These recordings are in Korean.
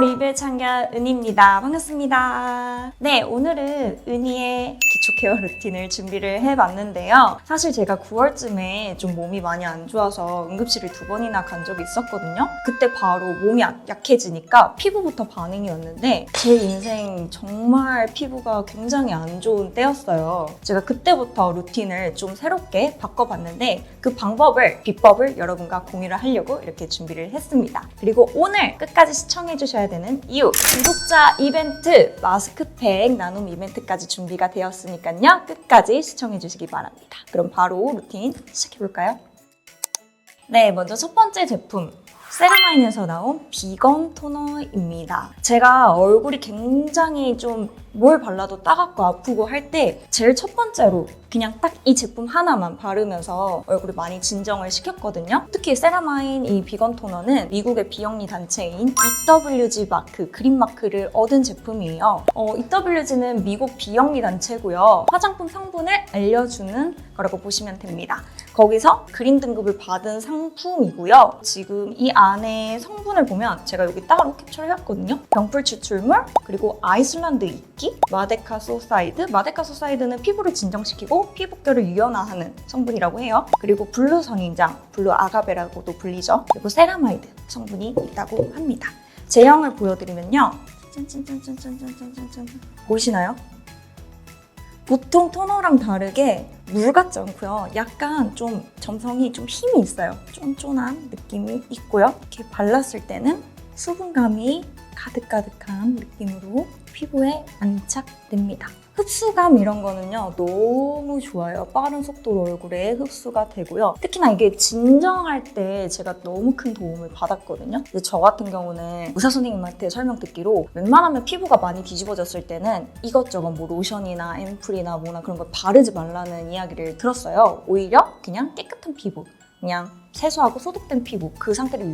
리뷰 참가 은희입니다. 반갑습니다. 네, 오늘은 은희의 기초 케어 루틴을 준비를 해봤는데요. 사실 제가 9월쯤에 좀 몸이 많이 안 좋아서 응급실을 두 번이나 간 적이 있었거든요. 그때 바로 몸이 약- 약해지니까 피부부터 반응이 왔는데 제 인생 정말 피부가 굉장히 안 좋은 때였어요. 제가 그때부터 루틴을 좀 새롭게 바꿔봤는데 그 방법을, 비법을 여러분과 공유를 하려고 이렇게 준비를 했습니다. 그리고 오늘 끝까지 시청해주셔야 되는 이유 구독자 이벤트 마스크팩 나눔 이벤트까지 준비가 되었으니 까요. 끝까지 시청해 주시기 바랍니다. 그럼 바로 루틴 시작해 볼까요? 네, 먼저 첫 번째 제품. 세라마인에서 나온 비건 토너입니다. 제가 얼굴이 굉장히 좀 뭘 발라도 따갑고 아프고 할 때 제일 첫 번째로 그냥 딱 이 제품 하나만 바르면서 얼굴을 많이 진정을 시켰거든요. 특히 세라마인 이 비건 토너는 미국의 비영리 단체인 EWG 마크, 그린 마크를 얻은 제품이에요. 어, EWG는 미국 비영리 단체고요. 화장품 성분을 알려주는 거라고 보시면 됩니다. 거기서 그린 등급을 받은 상품이고요. 지금 이 안에 성분을 보면 제가 여기 따로 캡처를 해왔거든요. 병풀 추출물, 그리고 아이슬란드 이끼, 마데카 소사이드. 마데카 소사이드는 피부를 진정시키고 피부결을 유연화하는 성분이라고 해요. 그리고 블루 선인장, 블루 아가베라고도 불리죠. 그리고 세라마이드 성분이 있다고 합니다. 제형을 보여드리면요. 짠짠짠짠짠짠짠짠 보이시나요? 보통 토너랑 다르게 물 같지 않고요. 약간 좀 점성이 좀 힘이 있어요. 쫀쫀한 느낌이 있고요. 이렇게 발랐을 때는 수분감이 가득가득한 느낌으로 피부에 안착됩니다. 흡수감 이런 거는요 너무 좋아요. 빠른 속도로 얼굴에 흡수가 되고요. 특히나 이게 진정할 때 제가 너무 큰 도움을 받았거든요. 근데 저 같은 경우는 의사 선생님한테 설명 듣기로 웬만하면 피부가 많이 뒤집어졌을 때는 이것저것 뭐 로션이나 앰플이나 뭐나 그런 걸 바르지 말라는 이야기를 들었어요. 오히려 그냥 깨끗한 피부, 그냥 세수하고 소독된 피부 그 상태를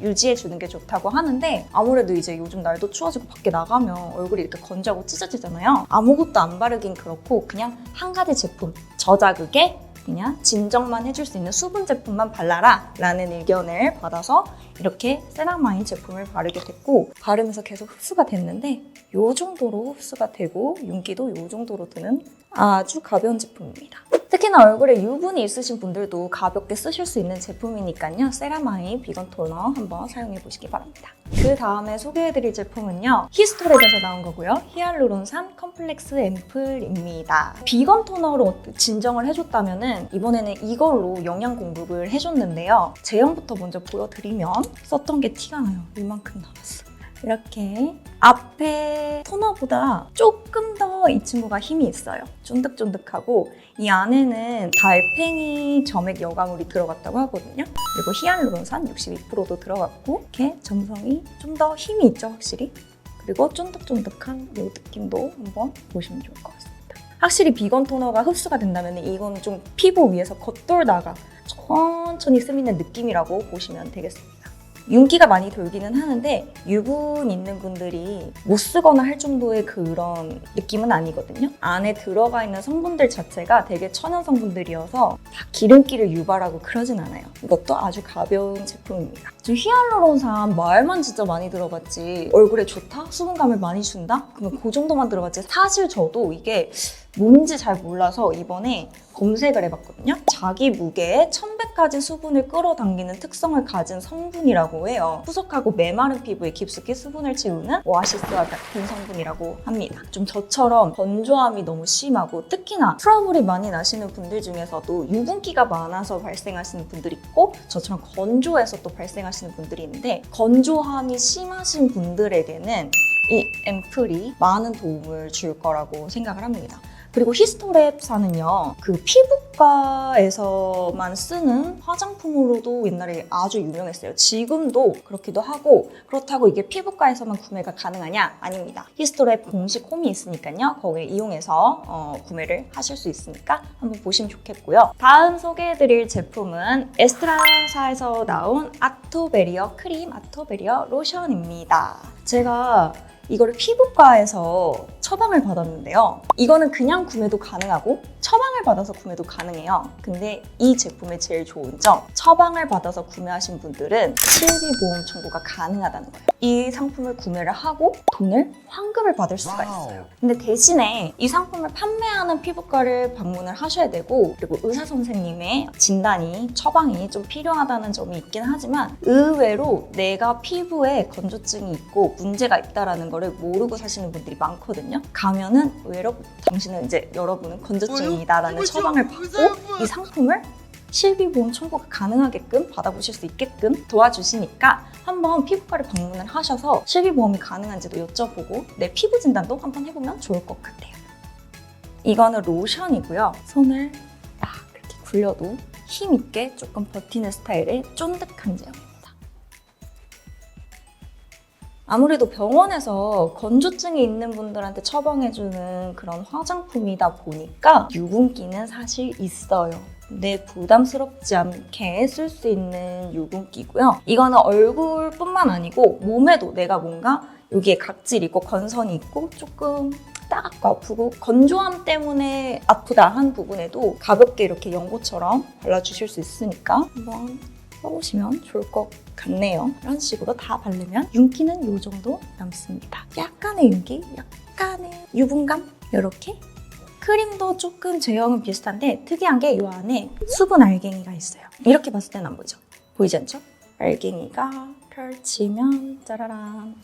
유지해 주는 게 좋다고 하는데 아무래도 이제 요즘 날도 추워지고 밖에 나가면 얼굴이 이렇게 건조하고 찢어지잖아요. 아무것도 안 바르긴 그렇고 그냥 한 가지 제품 저자극에 그냥 진정만 해줄 수 있는 수분 제품만 발라라 라는 의견을 받아서 이렇게 세라마인 제품을 바르게 됐고 바르면서 계속 흡수가 됐는데 요 정도로 흡수가 되고 윤기도 요 정도로 드는 아주 가벼운 제품입니다. 특히나 얼굴에 유분이 있으신 분들도 가볍게 쓰실 수 있는 제품이니까요. 세라마인 비건 토너 한번 사용해 보시기 바랍니다. 그 다음에 소개해드릴 제품은요. 히스토랩에서 나온 거고요. 히알루론산 컴플렉스 앰플입니다. 비건 토너로 진정을 해줬다면 이번에는 이걸로 영양 공급을 해줬는데요. 제형부터 먼저 보여드리면 썼던 게 티가 나요. 이만큼 남았어요. 이렇게 앞에 토너보다 조금 더 이 친구가 힘이 있어요. 쫀득쫀득하고 이 안에는 달팽이 점액 여과물이 들어갔다고 하거든요. 그리고 히알루론산 62%도 들어갔고 이렇게 점성이 좀 더 힘이 있죠, 확실히. 그리고 쫀득쫀득한 이 느낌도 한번 보시면 좋을 것 같습니다. 확실히 비건 토너가 흡수가 된다면 이건 좀 피부 위에서 겉돌다가 천천히 스미는 느낌이라고 보시면 되겠습니다. 윤기가 많이 돌기는 하는데 유분 있는 분들이 못 쓰거나 할 정도의 그런 느낌은 아니거든요. 안에 들어가 있는 성분들 자체가 되게 천연 성분들이어서 다 기름기를 유발하고 그러진 않아요. 이것도 아주 가벼운 제품입니다. 지금 히알루론산 말만 진짜 많이 들어봤지 얼굴에 좋다? 수분감을 많이 준다? 그러면 그 정도만 들어봤지 사실 저도 이게 뭔지 잘 몰라서 이번에 검색을 해봤거든요. 자기 무게에 1100가지 수분을 끌어당기는 특성을 가진 성분이라고 해요. 푸석하고 메마른 피부에 깊숙이 수분을 채우는 오아시스와 같은 성분이라고 합니다. 좀 저처럼 건조함이 너무 심하고 특히나 트러블이 많이 나시는 분들 중에서도 유분기가 많아서 발생하시는 분들이 있고 저처럼 건조해서 또 발생하시는 분들이 있는데 건조함이 심하신 분들에게는 이 앰플이 많은 도움을 줄 거라고 생각을 합니다. 그리고 히스토랩사는요, 그 피부과에서만 쓰는 화장품으로도 옛날에 아주 유명했어요. 지금도 그렇기도 하고, 그렇다고 이게 피부과에서만 구매가 가능하냐? 아닙니다. 히스토랩 공식 홈이 있으니까요, 거기를 이용해서 어, 구매를 하실 수 있으니까 한번 보시면 좋겠고요. 다음 소개해드릴 제품은 에스트라사에서 나온 아토베리어 크림, 아토베리어 로션입니다. 제가 이거를 피부과에서 처방을 받았는데요. 이거는 그냥 구매도 가능하고 처방을 받아서 구매도 가능해요. 근데 이 제품의 제일 좋은 점, 처방을 받아서 구매하신 분들은 실비보험 청구가 가능하다는 거예요. 이 상품을 구매를 하고 돈을 환급을 받을 수가 있어요. 근데 대신에 이 상품을 판매하는 피부과를 방문을 하셔야 되고 그리고 의사 선생님의 진단이 처방이 좀 필요하다는 점이 있긴 하지만 의외로 내가 피부에 건조증이 있고 문제가 있다라는 거를 모르고 사시는 분들이 많거든요. 가면은 의외로 당신은 이제 여러분은 건조증이다라는 처방을 받고 이 상품을 실비보험 청구가 가능하게끔 받아보실 수 있게끔 도와주시니까 한번 피부과를 방문을 하셔서 실비보험이 가능한지도 여쭤보고 내 피부 진단도 한번 해보면 좋을 것 같아요. 이거는 로션이고요. 손을 딱 이렇게 굴려도 힘있게 조금 버티는 스타일의 쫀득한 제형 아무래도 병원에서 건조증이 있는 분들한테 처방해주는 그런 화장품이다 보니까 유분기는 사실 있어요. 근데 부담스럽지 않게 쓸 수 있는 유분기고요. 이거는 얼굴뿐만 아니고 몸에도 내가 뭔가 여기에 각질 있고 건선이 있고 조금 따갑고 아프고 건조함 때문에 아프다 한 부분에도 가볍게 이렇게 연고처럼 발라주실 수 있으니까 한번 써보시면 좋을 것 같네요. 이런 식으로 다 바르면 윤기는 이 정도 남습니다. 약간의 윤기, 약간의 유분감 이렇게 크림도 조금 제형은 비슷한데 특이한 게 이 안에 수분 알갱이가 있어요. 이렇게 봤을 때는 안 보이죠? 보이지 않죠? 알갱이가 펼치면 짜라란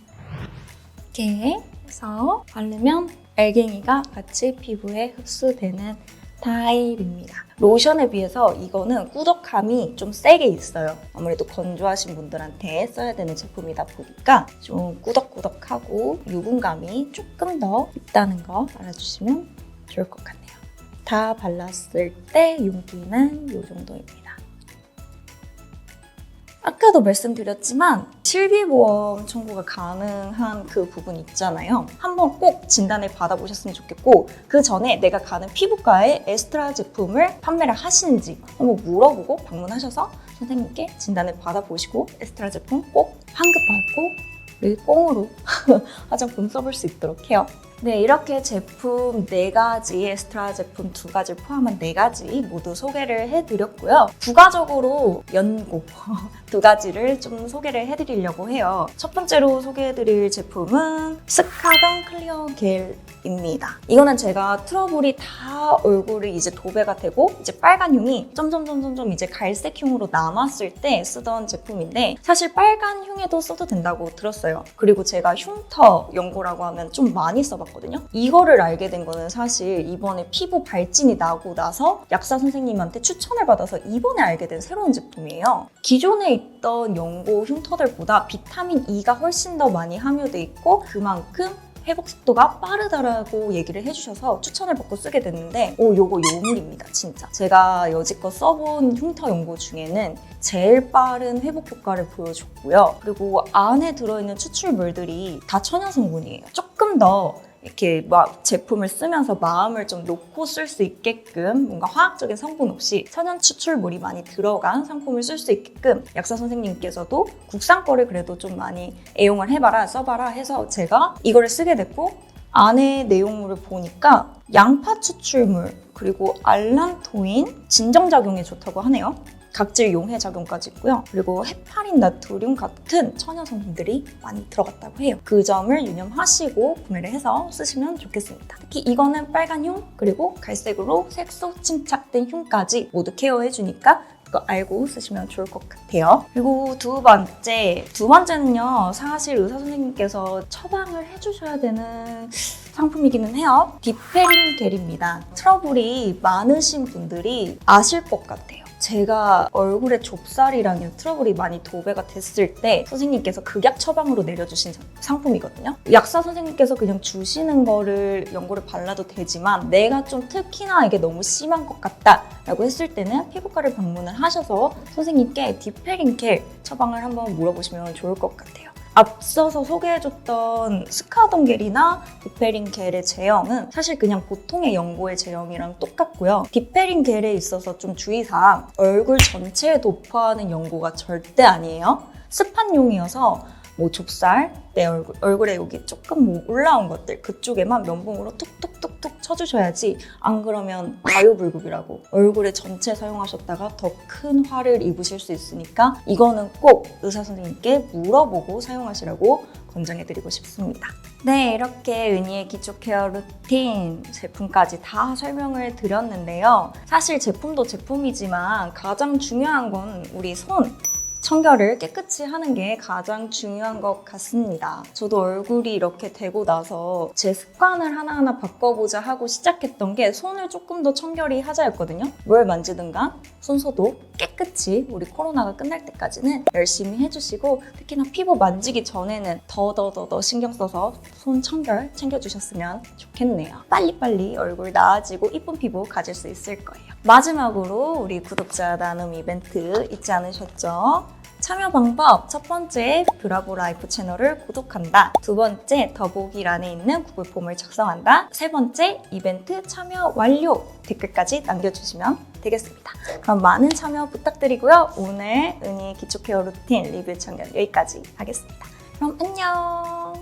이렇게 해서 바르면 알갱이가 같이 피부에 흡수되는 타입입니다. 로션에 비해서 이거는 꾸덕함이 좀 세게 있어요. 아무래도 건조하신 분들한테 써야 되는 제품이다 보니까 좀 꾸덕꾸덕하고 유분감이 조금 더 있다는 거 알아주시면 좋을 것 같네요. 다 발랐을 때 윤기는 이 정도입니다. 아까도 말씀드렸지만 실비보험 청구가 가능한 그 부분 있잖아요. 한번 꼭 진단을 받아보셨으면 좋겠고 그 전에 내가 가는 피부과에 에스트라 제품을 판매를 하시는지 한번 물어보고 방문하셔서 선생님께 진단을 받아보시고 에스트라 제품 꼭 환급받고 우리 꽁으로 화장품 써볼 수 있도록 해요. 네, 이렇게 제품 4가지, 에스트라 제품 2가지를 포함한 4가지 모두 소개를 해드렸고요. 부가적으로 연고 두 가지를 좀 소개를 해드리려고 해요. 첫 번째로 소개해드릴 제품은 스카던 클리어 겔 입니다. 이거는 제가 트러블이 다 얼굴이 이제 도배가 되고 이제 빨간 흉이 점점점점점 이제 갈색 흉으로 남았을 때 쓰던 제품인데 사실 빨간 흉에도 써도 된다고 들었어요. 그리고 제가 흉터 연고라고 하면 좀 많이 써봤거든요. 이거를 알게 된 거는 사실 이번에 피부 발진이 나고 나서 약사 선생님한테 추천을 받아서 이번에 알게 된 새로운 제품이에요. 기존에 있던 연고 흉터들보다 비타민 E가 훨씬 더 많이 함유돼 있고 그만큼 회복 속도가 빠르다라고 얘기를 해주셔서 추천을 받고 쓰게 됐는데 오 요거 요물입니다 진짜. 제가 여지껏 써본 흉터 연고 중에는 제일 빠른 회복 효과를 보여줬고요. 그리고 안에 들어있는 추출물들이 다 천연 성분이에요. 조금 더 이렇게 막 제품을 쓰면서 마음을 좀 놓고 쓸 수 있게끔 뭔가 화학적인 성분 없이 천연 추출물이 많이 들어간 상품을 쓸 수 있게끔 약사 선생님께서도 국산 거를 그래도 좀 많이 애용을 해봐라 써봐라 해서 제가 이거를 쓰게 됐고 안에 내용물을 보니까 양파 추출물 그리고 알란토인 진정작용에 좋다고 하네요. 각질 용해 작용까지 있고요. 그리고 헤파린 나트륨 같은 천연 성분들이 많이 들어갔다고 해요. 그 점을 유념하시고 구매를 해서 쓰시면 좋겠습니다. 특히 이거는 빨간 흉 그리고 갈색으로 색소 침착된 흉까지 모두 케어해 주니까 그거 알고 쓰시면 좋을 것 같아요. 그리고 두 번째, 두 번째는요. 사실 의사 선생님께서 처방을 해주셔야 되는 상품이기는 해요. 디페린 겔입니다. 트러블이 많으신 분들이 아실 것 같아요. 제가 얼굴에 좁쌀이랑 이 트러블이 많이 도배가 됐을 때 선생님께서 극약 처방으로 내려주신 상품이거든요. 약사 선생님께서 그냥 주시는 거를 연고를 발라도 되지만 내가 좀 특히나 이게 너무 심한 것 같다 라고 했을 때는 피부과를 방문을 하셔서 선생님께 디페린 겔 처방을 한번 물어보시면 좋을 것 같아요. 앞서서 소개해줬던 스카던 겔이나 디페린 겔의 제형은 사실 그냥 보통의 연고의 제형이랑 똑같고요. 디페린 겔에 있어서 좀 주의사항 얼굴 전체에 도포하는 연고가 절대 아니에요. 습한 용이어서 뭐 좁쌀, 내 얼굴, 얼굴에 여기 조금 뭐 올라온 것들 그쪽에만 면봉으로 툭툭툭툭 쳐주셔야지 안 그러면 과유불급이라고 얼굴에 전체 사용하셨다가 더 큰 화를 입으실 수 있으니까 이거는 꼭 의사 선생님께 물어보고 사용하시라고 권장해드리고 싶습니다. 네, 이렇게 은희의 기초 케어 루틴 제품까지 다 설명을 드렸는데요. 사실 제품도 제품이지만 가장 중요한 건 우리 손. 청결을 깨끗이 하는 게 가장 중요한 것 같습니다. 저도 얼굴이 이렇게 되고 나서 제 습관을 하나하나 바꿔보자 하고 시작했던 게 손을 조금 더 청결히 하자였거든요. 뭘 만지든가 손 소독 깨끗이 우리 코로나가 끝날 때까지는 열심히 해주시고 특히나 피부 만지기 전에는 더더더더 신경 써서 손 청결 챙겨주셨으면 좋겠네요. 빨리빨리 얼굴 나아지고 이쁜 피부 가질 수 있을 거예요. 마지막으로 우리 구독자 나눔 이벤트 잊지 않으셨죠? 참여 방법 첫 번째 브라보 라이프 채널을 구독한다. 두 번째 더보기란에 있는 구글 폼을 작성한다. 세 번째 이벤트 참여 완료. 댓글까지 남겨주시면 되겠습니다. 그럼 많은 참여 부탁드리고요. 오늘 은희 기초 케어 루틴 리뷰 참여 여기까지 하겠습니다. 그럼 안녕